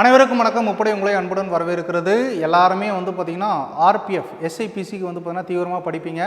அனைவருக்கும் வணக்கம். முப்படை உங்களை அன்புடன் வரவேற்கிறது. எல்லாருமே வந்து பார்த்திங்கன்னா ஆர்பிஎஃப் எஸ்ஐபிசிக்கு வந்து பார்த்திங்கன்னா தீவிரமாக படிப்பீங்க.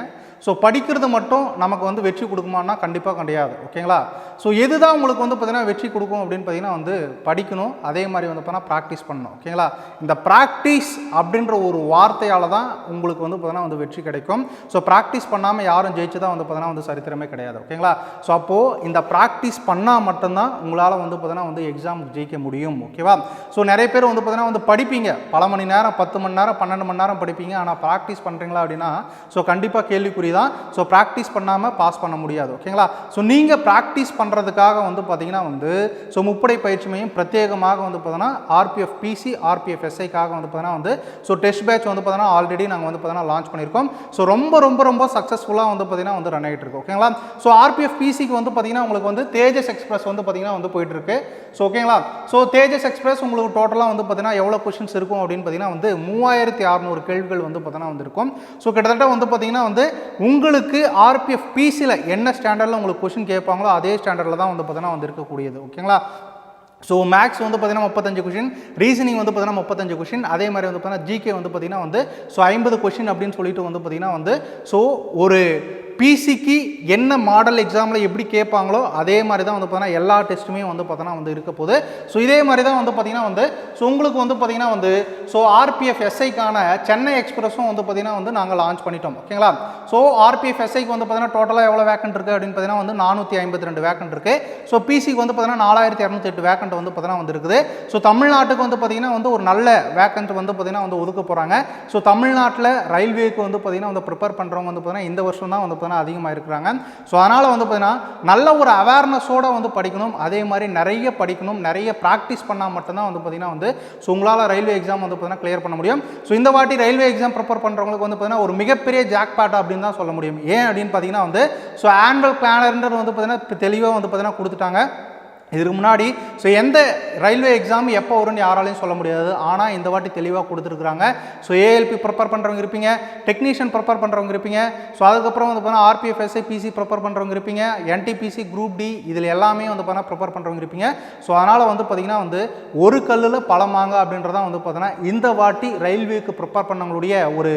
ஸோ படிக்கிறது மட்டும் நமக்கு வந்து வெற்றி கொடுக்குமான்னா கண்டிப்பாக கிடையாது. ஓகேங்களா ஸோ எதுதான் உங்களுக்கு வந்து பார்த்திங்கன்னா வெற்றி கொடுக்கும் அப்படின்னு பார்த்தீங்கன்னா வந்து படிக்கணும். அதே மாதிரி வந்து பார்த்தீங்கன்னா ப்ராக்டிஸ் பண்ணணும். ஓகேங்களா இந்த ப்ராக்டிஸ் அப்படின்ற ஒரு வார்த்தையால் தான் உங்களுக்கு வந்து பார்த்தீங்கன்னா வந்து வெற்றி கிடைக்கும். ஸோ ப்ராக்டிஸ் பண்ணாமல் யாரும் ஜெயிச்சு தான் வந்து பார்த்தீங்கன்னா வந்து சரித்திரமே கிடையாது. ஓகேங்களா ஸோ அப்போது இந்த ப்ராக்டிஸ் பண்ணால் மட்டும்தான் உங்களால் வந்து பார்த்தீங்கன்னா வந்து எக்ஸாம் ஜெயிக்க முடியும். ஓகேவா ஸோ ஸோ நிறைய பேர் வந்து பார்த்தீங்கன்னா வந்து படிப்பீங்க. பல மணி நேரம் பத்து மணி நேரம் பன்னெண்டு மணி நேரம் படிப்பீங்க. ஆனால் ப்ராக்டிஸ் பண்ணுறீங்களா அப்படின்னா ஸோ கண்டிப்பாக கேள்விக்குறி தான். ஸோ ப்ராக்டிஸ் பண்ணாமல் பாஸ் பண்ண முடியாது. ஓகேங்களா ஸோ நீங்கள் ப்ராக்டிஸ் பண்ணுறதுக்காக வந்து பார்த்தீங்கன்னா வந்து ஸோ முப்படை பயிற்சி மையம் பிரத்யேகமாக வந்து பார்த்தீங்கன்னா ஆர்பிஎஃப் பிசி ஆர்பிஎஃப் எஸ்ஐக்காக வந்து பார்த்தீங்கன்னா வந்து ஸோ டெஸ்ட் பேட்ச் வந்து பார்த்தீங்கன்னா ஆல்ரெடி நாங்கள் வந்து பார்த்தீங்கன்னா லான்ச் பண்ணியிருக்கோம். ஸோ ரொம்ப ரொம்ப ரொம்ப சக்ஸஸ்ஃபுல்லாக வந்து பார்த்தீங்கன்னா வந்து ரன் ஆகிட்டு இருக்கு. ஓகேங்களா ஸோ ஆர்பிஎஃப் பிசிக்கு வந்து பார்த்தீங்கன்னா உங்களுக்கு வந்து தேஜஸ் எக்ஸ்பிரஸ் வந்து பார்த்தீங்கன்னா வந்து போயிட்டு இருக்கு. ஸோ ஓகேங்களா ஸோ தேஜஸ் எக்ஸ்பிரஸ் உங்களுக்கு டோட்டலாக வந்து பார்த்தீங்கன்னா எவ்வளோ கொஷின்ஸ் இருக்கும் அப்படின்னு பார்த்தீங்கன்னா வந்து மூவாயிரத்தி அறநூறு கேள்விகள் வந்து பார்த்தீங்கன்னா வந்து இருக்கும் ஸோ கிட்டத்தட்ட வந்து பார்த்தீங்கன்னா வந்து உங்களுக்கு ஆர்பிஎஃப் பிசியில் என்ன ஸ்டாண்டர்டில் உங்களுக்கு கொஷின் கேட்பாங்களோ அதே ஸ்டாண்டர்டில் தான் வந்து பார்த்தீங்கன்னா வந்து இருக்கக்கூடியது. ஓகேங்களா ஸோ மேக்ஸ் வந்து பார்த்தீங்கன்னா முப்பத்தஞ்சு கொஷின் ரீசனிங் வந்து பார்த்தீங்கன்னா முப்பத்தஞ்சு கொஷின் அதே மாதிரி வந்து பார்த்தீங்கன்னா ஜிகே வந்து பார்த்தீங்கன்னா வந்து ஸோ ஐம்பது கொஷின் அப்படின்னு சொல்லிட்டு வந்து பார்த்தீங்கன்னா வந்து ஸோ ஒரு பிசிக்கு என்ன மாடல் எக்ஸாமில் எப்படி கேட்பாங்களோ அதே மாதிரி தான் வந்து பார்த்தீங்கன்னா எல்லா டெஸ்ட்டுமே வந்து பார்த்தோன்னா வந்து இருக்க போகுது ஸோ இதே மாதிரி தான் வந்து பார்த்தீங்கன்னா வந்து ஸோ உங்களுக்கு வந்து பார்த்தீங்கன்னா வந்து ஸோ ஆர்பிஎஃப் எஸ்ஐக்கான சென்னை எக்ஸ்பிரஸும் வந்து பார்த்தீங்கன்னா வந்து நாங்கள் லான்ச் பண்ணிட்டோம் ஓகேங்களா ஸோ ஆர்பிஎஃப் எஸ்ஐக்கு வந்து பார்த்தீங்கன்னா டோட்டலாக எவ்வளோ வேக்கண்ட் இருக்குது அப்படின்னு பார்த்தீங்கன்னா வந்து நானூற்றி ஐம்பத்தி ரெண்டு வேக்கண்ட் இருக்குது ஸோ பிசிக்கு வந்து பார்த்தீங்கன்னா நாலாயிரத்தி இரநூத்தி எட்டு வேக்கண்ட் வந்து பார்த்தீங்கன்னா வந்து இருக்குது ஸோ தமிழ்நாட்டுக்கு வந்து பார்த்தீங்கன்னா வந்து ஒரு நல்ல வேக்கண்ட் வந்து பார்த்தீங்கன்னா வந்து ஒதுக்க போகிறாங்க ஸோ தமிழ்நாட்டில் ரயில்வேக்கு வந்து பார்த்தீங்கன்னா வந்து ப்ரிப்பேர் பண்ணுறவங்க வந்து பார்த்தீங்கன்னா இந்த வருஷம் தான் வந்து பார்த்தீங்கன்னா அதிகமாக இருக்கிறாங்க ஸோ அதனால் வந்து பார்த்தீங்கன்னா நல்ல ஒரு அவேர்னஸோடு வந்து படிக்கணும். அதே மாதிரி நிறைய படிக்கணும். நிறைய ப்ராக்டிஸ் பண்ணால் மட்டும்தான் வந்து பார்த்தீங்கன்னா வந்து ஸோ உங்களால் ரயில்வே எக்ஸாம் வந்து பார்த்தீங்கன்னா கிளியர் பண்ண முடியும். ஸோ இந்த வாட்டி ரயில்வே எக்ஸாம் ப்ரிப்பேர் பண்ணுறவங்களுக்கு வந்து பார்த்திங்கன்னா ஒரு மிகப்பெரிய ஜாக் பாட் அப்படின்னு தான் சொல்ல முடியும். ஏன் அப்படின்னு பார்த்தீங்கன்னா வந்து ஸோ ஆனுவல் பிளானர்ன்றது வந்து பார்த்திங்கன்னா தெளிவாக வந்து பார்த்திங்கன்னா கொடுத்துட்டாங்க. இதுக்கு முன்னாடி ஸோ எந்த ரயில்வே எக்ஸாம் எப்போ வரும்னு யாராலையும் சொல்ல முடியாது. ஆனால் இந்த வாட்டி தெளிவாக கொடுத்துருக்குறாங்க. ஸோ ஏஎல்பி ப்ரிப்பேர் பண்ணுறவங்க இருப்பீங்க. டெக்னீஷியன் ப்ரிப்பேர் பண்ணுறவங்க இருப்பீங்க. ஸோ அதுக்கப்புறம் வந்து பார்த்தீங்கன்னா ஆர்பிஎஃப்எஸ்ஐ பிசி ப்ரிப்பேர் பண்ணுறவங்க இருப்பீங்க. என்டிபிசி குரூப் டி இதில் எல்லாமே வந்து பார்த்தீங்கன்னா ப்ரிப்பேர் பண்ணுறவங்க இருப்பீங்க. ஸோ அதனால் வந்து பார்த்திங்கன்னா வந்து ஒரு கல்லில் பழமாங்க அப்படின்றதான் வந்து பார்த்தீங்கன்னா இந்த வாட்டி ரயில்வேக்கு ப்ரிப்பேர் பண்ணவங்களுடைய ஒரு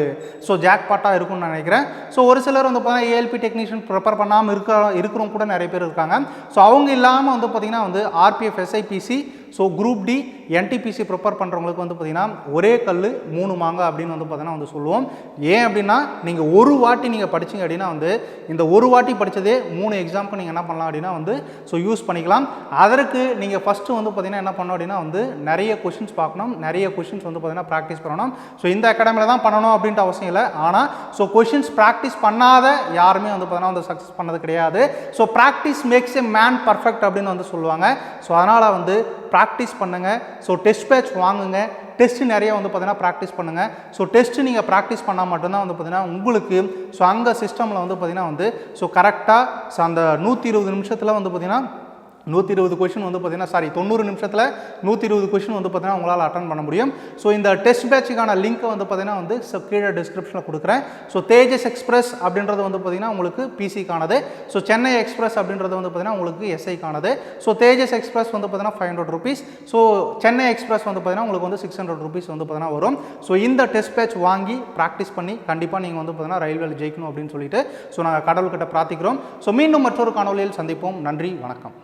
ஸோ ஜாக் பாட்டாக இருக்கும்னு நான் நினைக்கிறேன். ஸோ ஒரு சிலர் வந்து பார்த்தீங்கன்னா ஏஎல்பி டெக்னீஷியன் ப்ரிப்பேர் பண்ணாமல் இருக்க இருக்கிறவங்க கூட நிறைய பேர் இருக்காங்க. ஸோ அவங்க இல்லாமல் வந்து பார்த்தீங்கன்னா வந்து RPF SI PC so group D NTPC prepare பண்ணுறவங்களுக்கு வந்து பார்த்திங்கன்னா ஒரே கல் மூணு மாங்க அப்படின்னு வந்து பார்த்தீங்கன்னா வந்து சொல்லுவோம். ஏன் அப்படின்னா நீங்கள் ஒரு வாட்டி நீங்கள் படிச்சிங்க அப்படின்னா வந்து இந்த ஒரு வாட்டி படித்ததே மூணு எக்ஸாமுக்கு நீங்கள் என்ன பண்ணலாம் அப்படின்னா வந்து ஸோ யூஸ் பண்ணிக்கலாம். அதற்கு நீங்கள் ஃபஸ்ட்டு வந்து பார்த்திங்கன்னா என்ன பண்ணணும் அப்படின்னா வந்து நிறைய கொஷின்ஸ் பார்க்கணும். நிறைய கொஷின்ஸ் வந்து பார்த்திங்கன்னா ப்ராக்டிஸ் பண்ணணும். ஸோ இந்த அகாடமியில் தான் பண்ணணும் அப்படின்ட்டு அவசியம் இல்லை. ஆனால் ஸோ கொஷின்ஸ் ப்ராக்டிஸ் பண்ணாத யாருமே வந்து பார்த்தீங்கன்னா வந்து சக்ஸஸ் பண்ணது கிடையாது. So practice makes a man perfect அப்படின்னு வந்து சொல்லுவாங்க. ஸோ அதனால் வந்து ப்ராக்டிஸ் பண்ணுங்கள் ஸோ டெஸ்ட் பேட்ச் வாங்குங்க. டெஸ்ட் நிறைய வந்து பார்த்தீங்கன்னா ப்ராக்டிஸ் பண்ணுங்கள் ஸோ டெஸ்ட்டு நீங்கள் ப்ராக்டிஸ் பண்ணால் மட்டும்தான் வந்து பார்த்தீங்கன்னா உங்களுக்கு ஸோ அங்கே சிஸ்டமில் வந்து பார்த்தீங்கன்னா வந்து ஸோ கரெக்டாக ஸோ அந்த நூற்றி இருபது நிமிஷத்தில் வந்து பார்த்தீங்கன்னா நூற்றி இருபது கொஷின் வந்து பார்த்திங்கன்னா சாரி தொண்ணூறு நிமிஷத்தில் நூற்றி இருபது கொஷின் வந்து பார்த்தீங்கன்னா உங்களால் அட்டன் பண்ண முடியும். ஸோ இந்த டெஸ்ட் பேட்சுக்கான லிங்க்கை வந்து பார்த்தீங்கன்னா வந்து கீழே டிஸ்கிரிப்ஷனில் கொடுக்குறேன். ஸோ தேஜஸ் எக்ஸ்பிரஸ் அப்படின்றது வந்து பார்த்தீங்கன்னா உங்களுக்கு பிசிக்கானது ஸோ சென்னை எக்ஸ்பிரஸ் அப்படின்றது வந்து பார்த்தீங்கன்னா உங்களுக்கு எஸ்ஐக்கானது ஸோ தேஜஸ் எக்ஸ்பிரஸ் வந்து பார்த்தீங்கன்னா five hundred rupees so Chennai express வந்து பார்த்தீங்கன்னா உங்களுக்கு வந்து சிக்ஸ் ஹண்ட்ரட் ருபீஸ் வந்து பார்த்தீங்கன்னா வரும். ஸோ இந்த டெஸ்ட் பேட்ச் வாங்கி ப்ராக்டிஸ் பண்ணி கண்டிப்பாக நீங்கள் வந்து பார்த்தீங்கன்னா ரயில்வேல ஜெயிக்கணும் அப்படின்னு சொல்லிட்டு ஸோ நாங்கள் கடவுள்கிட்ட பிரார்த்திக்கிறோம். ஸோ மீண்டும் மற்றொரு காணொலியில் சந்திப்போம். நன்றி வணக்கம்.